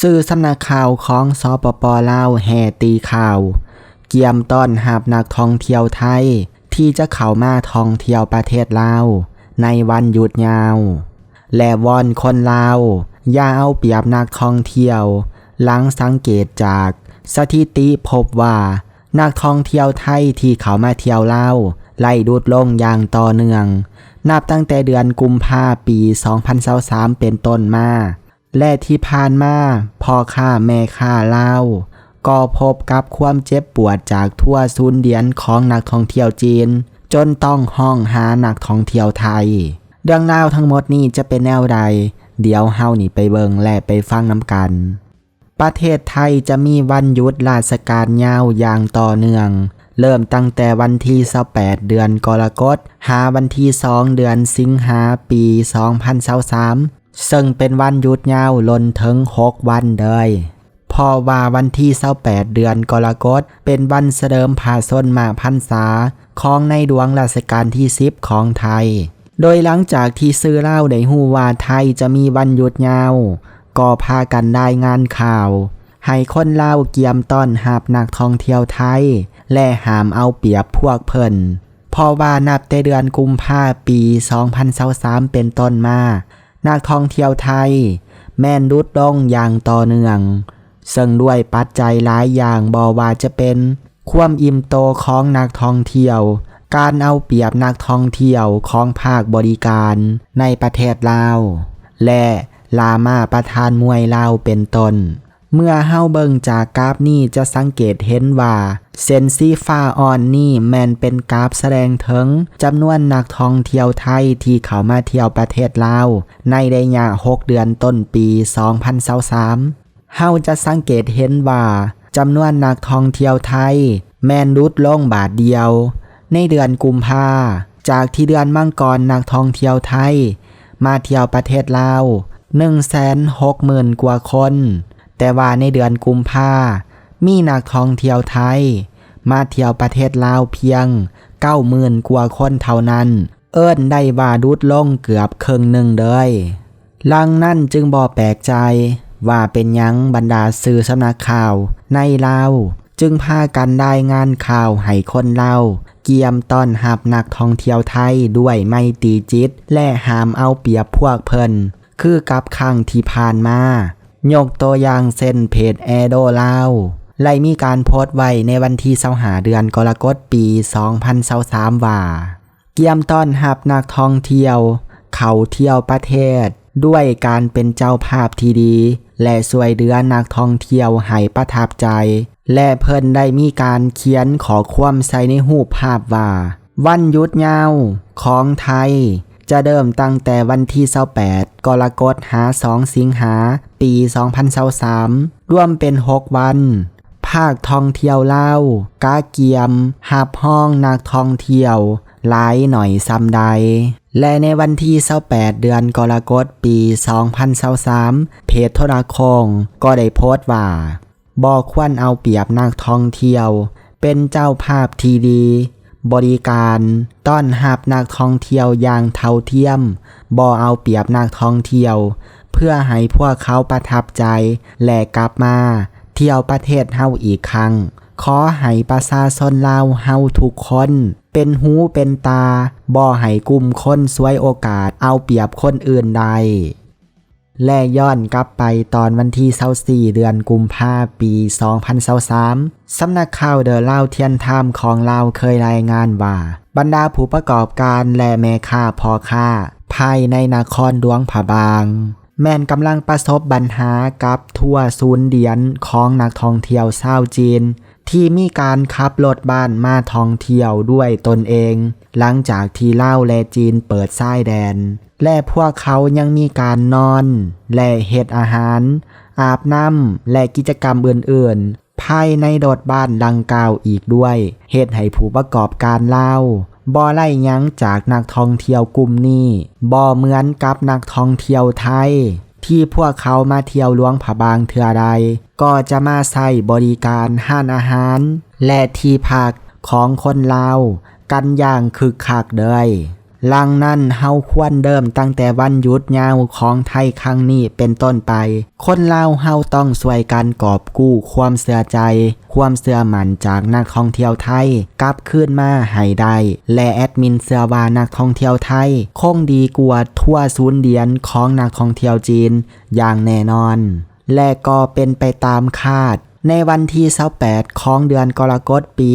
สื่อสำนักข่าวของสปปลาวแห่ตีข่าว เกียมต้อนหับนักท่องเที่ยวไทย ที่จะเข้ามาท่องเที่ยวประเทศลาว ในวันหยุดยาว และวอนคนลาว อย่าเอาเปรียบนักท่องเที่ยว หลังสังเกตจากสถิติพบว่านักท่องเที่ยวไทยที่เขามาเที่ยวลาวไล่ดูดลงอย่างต่อเนื่อง นับตั้งแต่เดือนกุมภาปี 2023 เป็นต้นมา และที่ผ่านมาพ่อค้าแม่ค้าเล่าก็พบกับความเจ็บปวดจากทั่วศูนย์เดียนของนักท่องเที่ยวจีน จนต้องห้องหานักท่องเที่ยวไทย เรื่องราวทั้งหมดนี้จะเป็นแนวใด เดี๋ยวเฮานี่ไปเบิงและไปฟังน้ำกัน ประเทศไทยจะมีวันหยุดราชการยาวอย่างต่อเนื่อง เริ่มตั้งแต่วันที่28เดือนกรกฎหาวันที่2เดือนสิงหาปี 2023 ซึ่งเป็นวันหยุดยาวล้นถึง6วันเลยเพอว่าวันที่28เดือนกรกฎเป็นวันเสริมผ่าส้นมาพันษาของในหลวงรัชกาลที่10ของไทย โดยหลังจากที่ซื้อเล่าได้หูว่าไทยจะมีวันหยุดยาว ก็พากันได้งานข่าว ให้คนเล่าเกียมต้อนหับนักท่องเที่ยวไทย และหามเอาเปรียบพวกเพิ่นเพราะว่านับแต่เดือนกุมภาปี 2023 เป็นต้นมา นักท่องเที่ยวไทย แม่นรุดลงอย่างต่อเนื่อง ซึ่งด้วยปัจจัยหลายอย่างบอว่าจะเป็น ความอิ่มโตของนักท่องเที่ยว การเอาเปรียบนักท่องเที่ยวของภาคบริการในประเทศลาว และลามาประธานมวยลาวเป็นต้น เมื่อเฮาเบิ่งจากกราฟนี่จะสังเกตเห็นว่าเส้นสีฟ้าอ่อนนี่แมนเป็นกราฟแสดงถึงจำนวนนักท่องเที่ยวไทยที่เข้ามาเที่ยวประเทศลาวในระยะ6เดือนต้นปี 2023เฮาจะสังเกตเห็นว่าจำนวนนักท่องเที่ยวไทย แมนรุดลงบาทเดียว ในเดือนกุมภาจากที่เดือนมังกรนักท่องเที่ยวไทย มาเที่ยวประเทศลาว160,000กว่าคน แต่ว่าในเดือนกุมภามีนักท่องเที่ยวไทย มาเที่ยวประเทศลาวเพียง90,000กว่าคนเท่านั้น เอิ้นได้ว่าดุดลงเกือบครึ่งหนึ่งเลยลังนั่นจึงบ่แปลกใจว่าเป็นยังบรรดาสื่อสำนักข่าวในลาวจึงพากันได้งานข่าวให้คนเล่าเกียมต้อนหับนักท่องเที่ยวไทยด้วยไม่ตีจิต และหามเอาเปียบพวกเพิ่นคือกับครั้งที่ผ่านมา ยกตัวอย่างเส้นเพจแอโดลาวไล่มีการโพสต์ไว้ในวันที่เสาหาเดือนกรกฎปี 2023ว่า เกียมต้อนหับนักท่องเที่ยว เขาเที่ยวประเทศ ด้วยการเป็นเจ้าภาพที่ดี และสวยเดือนักท่องเที่ยวให้ประทับใจ และเพิ่นได้มีการเขียนขอความใส่ในหูปภาพว่า วันยุดยาวของไทย จะเริ่มตั้งแต่วันที่28กรกฎหา2สิงหา ปี 2023ร่วมเป็น 6 วัน ภาคท่องเที่ยวเล่า กาเกียมหับห้องนักท่องเที่ยวหลายหน่อยซ้ำใด และในวันที่28เดือนกรกฎปี 2023เพจโทรคงก็ได้โพสต์ว่าบอกควรเอาเปรียบนักท่องเที่ยว เป็นเจ้าภาพทีดี บริการต้อนหับนักท่องเที่ยวอย่างเท่าเทียมบ่เอาเปรียบนักท่องเที่ยว เพื่อให้พวกเขาประทับใจ และกลับมา เที่ยวประเทศเฮาอีกครั้ง ขอให้ประชาชนลาวเฮาทุกคน เป็นหูเป็นตาบ่ให้กลุ่มคนสวยโอกาสเอาเปรียบคนอื่นใด และย้อนกลับไปตอนวันที่24เดือนกุมภาปี 2023สำนักข่าวเดอะเล่าเทียนไทามของเราเคยรายงานว่า บรรดาผู้ประกอบการและแม่ค้าพอค้า ภายในนครหลวงผาบาง แม่นกำลังประสบปัญหากับทั่วศูนย์เดียนของนักท่องเที่ยวชาวจีน ที่มีการขับรถบ้านมาท่องเที่ยวด้วยตนเอง หลังจากที่เล่าและจีนเปิดซ้ายแดน และพวกเขายังมีการนอน และเฮ็ดอาหาร อาบน้ำและกิจกรรมอื่นๆ ภายในโดดบ้านดังกล่าวอีกด้วยเหตุให้ผู้ประกอบการเล่าบ่ไล่ยั้งจากนักท่องเที่ยวกลุ่มนี้บ่เหมือนกับนักท่องเที่ยวไทย ที่พวกเขามาเที่ยวล้วงผาบางเทือใดก็จะมาใส่บริการห้านอาหาร และที่พักของคนลาวกันอย่างคึกคักเลย ลังนั้นเฮาควรเดิมตั้งแต่วันหยุดยาวของไทยครั้งนี้เป็นต้นไป คนลาวเฮาต้องช่วยกันกอบกู้ความเสื่อใจ ความเสื่อมั่นจากนักท่องเที่ยวไทยกลับคืนมาให้ได้ และแอดมินเสื่อว่านักท่องเที่ยวไทย คงดีกว่าทั่วศูนย์เดียนของนักท่องเที่ยวจีนอย่างแน่นอน และก็เป็นไปตามคาดในวันที่28ของเดือนกรกฎปี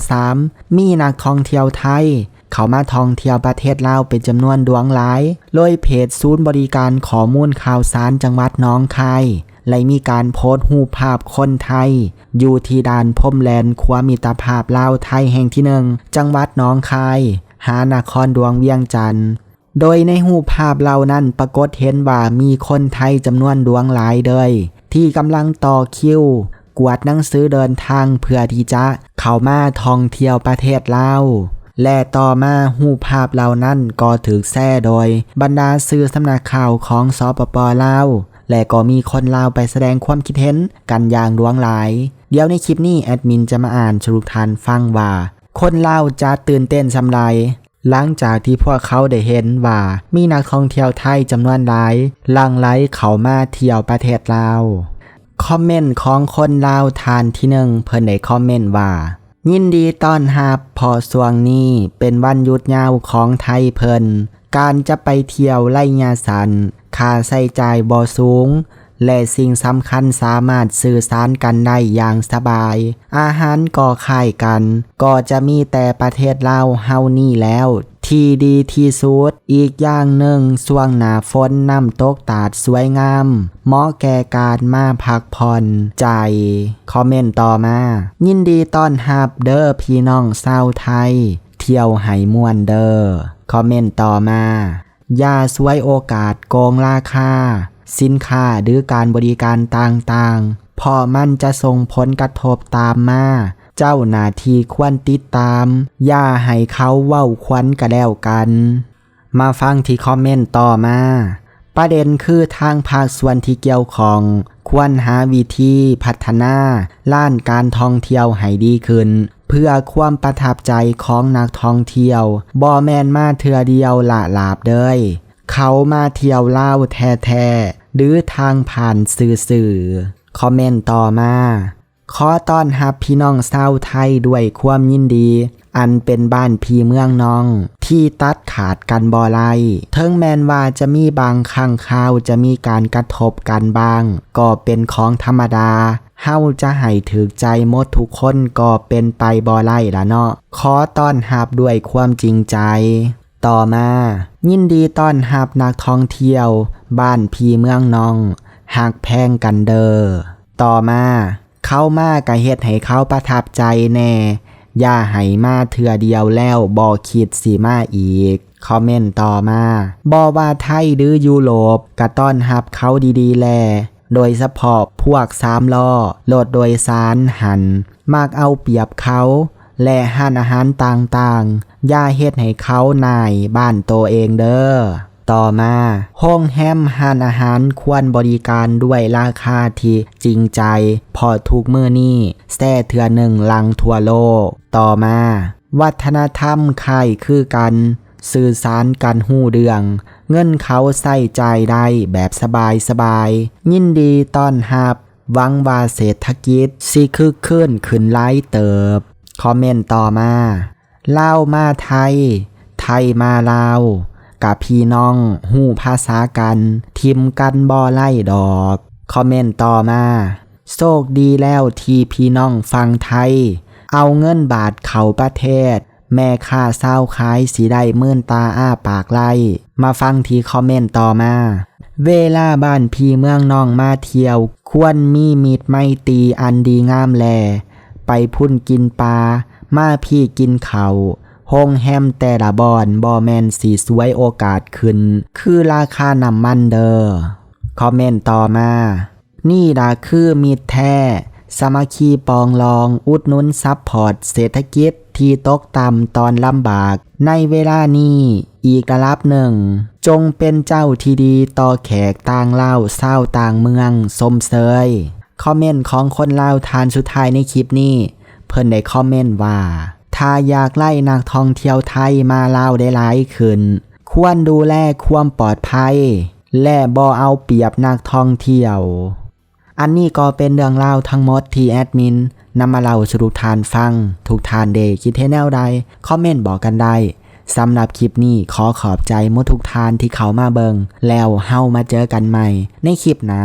2023มีนักท่องเที่ยวไทย เขามาท่องเที่ยวประเทศลาวเป็นจำนวนดวงหลายโดยเพจศูนย์บริการข้อมูลข่าวสารจังหวัดน้องคายและมีการโพสต์รูปภาพคนไทย อยู่ที่ด่านพรมแลนความิตรภาพลาวไทยแห่งที่หนึ่งจังหวัดน้องคาย หานครดวงเวียงจันทร์โดยในรูปภาพเหล่านั้นปรากฏเห็นว่ามีคนไทยจำนวนดวงหลายเลยที่กำลังต่อคิว กวดหนังสือเดินทางเพื่อที่จะเข้ามาท่องเที่ยวประเทศลาว และต่อมาหูภาพเหล่านั้นก็ถูกแซ่โดย บรรดาสื่อสำนักข่าวของสปปลาว และก็มีคนลาวไปแสดงความคิดเห็นกันอย่างดวงหลาย เดี๋ยวในคลิปนี้แอดมินจะมาอ่านสรุปทานฟังว่า คนลาวจะตื่นเต้นสำไรหลังจากที่พวกเขาได้เห็นว่ามีนักท่องเที่ยวไทยจำนวนหลายลังไหลเข้ามาเที่ยวประเทศลาว คอมเมนต์ของคนลาวทานที่หนึ่งเพิ่นได้คอมเมนต์ว่า ยินดีต้อนรับพอสวงนี้เป็นวันหยุดยาวของไทยเพิ่น การจะไปเที่ยวไล่ยาสันค่าใส่จ่ายบ่สูง และสิ่งสำคัญสามารถสื่อสารกันได้อย่างสบาย อาหารก็คล้ายกัน ก็จะมีแต่ประเทศลาวเฮานี่แล้ว ที่ดีที่สุด อีกอย่างหนึ่งช่วงหนาฝนน้ำตกตาดสวยงาม เหมาะแก่การมาพักผ่อนใจ คอมเมนต์ต่อมา ยินดีต้อนรับเด้อพี่น้องชาวไทย เที่ยวไหมวนเด้อคอมเมนต์ต่อมา อย่าสวยโอกาสโกงราคา สินค้าหรือการบริการต่างๆเพราะมันจะส่งผลกระทบตามมา เจ้าหน้าที่ควรติดตาม อย่าให้เขาเว้าควันกระแล้วกัน มาฟังที่คอมเมนต์ต่อมา ประเด็นคือทางภาคส่วนที่เกี่ยวของ ควรหาวิธีพัฒนาล้านการท่องเที่ยวให้ดีขึ้น เพื่อความประทับใจของนักท่องเที่ยวบ่แมนมาเทือเดียวละลาบเด้ยเขามาเที่ยวเล่าแท้ๆหรือทางผ่านสื่อๆคอมเมนต์ต่อมา ขอต้อนรับพี่น้องชาวไทยด้วยความยินดี อันเป็นบ้านพี่เมืองน้อง ที่ตัดขาดกันบ่ไลเทิงแมนว่าจะมีบางครั้งคราวจะมีการกระทบกันบ้าง ก็เป็นของธรรมดาเฮาจะให้ถือใจหมดทุกคนก็เป็นไปบ่ไล่ละเนาะขอต้อนรับด้วยความจริงใจ ต่อมา ยินดีต้อนรับนักท่องเที่ยว บ้านพี่เมืองน้องหักแพงกันเดอต่อมา เข้ามากะเฮ็ดให้เขาประทับใจแน่ อย่าให้มาเถื่อเดียวแล้วบ่คิดสิมาอีก คอมเมนต์ต่อมาบ่ว่าไทยหรือยุโรปก็ต้อนรับเขาดีๆแลโดยเฉพาะพวกสามล้อรถโดยสารหัน มากเอาเปรียบเขา และห้านอาหารต่างๆ ย่าเฮ็ดให้เขานายบ้านตัวเองเด้อ ต่อมา ห้องแฮมห้านอาหารควรบริการด้วยราคาที่จริงใจ พอทุกมือนี้แซ่เถื่อหนึ่งลังทั่วโลก ต่อมา วัฒนธรรมไข่คือกัน สื่อสารกันหู้เดือง เงินเขาใส่ใจได้แบบสบายสบายๆยินดีต้อนรับวังว่าเศรษฐกิจสิคึกขึ้นขึ้นไล่เติบ คอมเมนต์ต่อมาเล่ามาไทย ไทยมาลาว กับพี่น้องหู้ภาษากัน ทิมกันบ่อไล่ดอก คอมเมนต์ต่อมา โชคดีแล้วที่พี่น้องฟังไทย เอาเงินบาทเข้าประเทศ แม่ค่าเศร้าขายสีได้มื่นตาอ้าปากไล่ มาฟังทีคอมเมนต์ต่อมา เวลาบ้านพี่เมืองน้องมาเที่ยว ควรมีมีดไม่ตีอันดีงามแล ไปพุ่นกินปลามาพี่กินเขาว โฮงแฮมแต่ละบอนบอแมนสีสวยโอกาสขึ้น คือราคาน้ำมันเดอ้อคอมเมนต์ต่อมา นี่ดาคือมีดแท้สมัคคีปองลองอุดนุนซับพอร์ตเศรษฐกิจที่ตกต่ำตอนลำบาก ในเวลานี้อีกระลับหนึ่ง จงเป็นเจ้าที่ดีต่อแขกต่างเล่าเศร้าต่างเมืองสมเสยคอมเมนต์ของคนเล่าทานสุดท้ายในคลิปนี้ เพิ่นได้คอมเมนต์ว่า ถ้าอยากไล่นักท่องเที่ยวไทยมาลาวได้หลายขึ้น ควรดูแลความปลอดภัย และบ่เอาเปรียบนักท่องเที่ยว อันนี้ก็เป็นเรื่องเล่าทั้งหมดที่แอดมินนำมาเล่าสู่ทุกทานฟังทุกทานเดคิดเทแนวใด คอมเมนต์บอกกันได้สำหรับคลิปนี้ขอขอบใจมดทุกทานที่เขามาเบิง แล้วเฮามาเจอกันใหม่ ในคลิปหน้า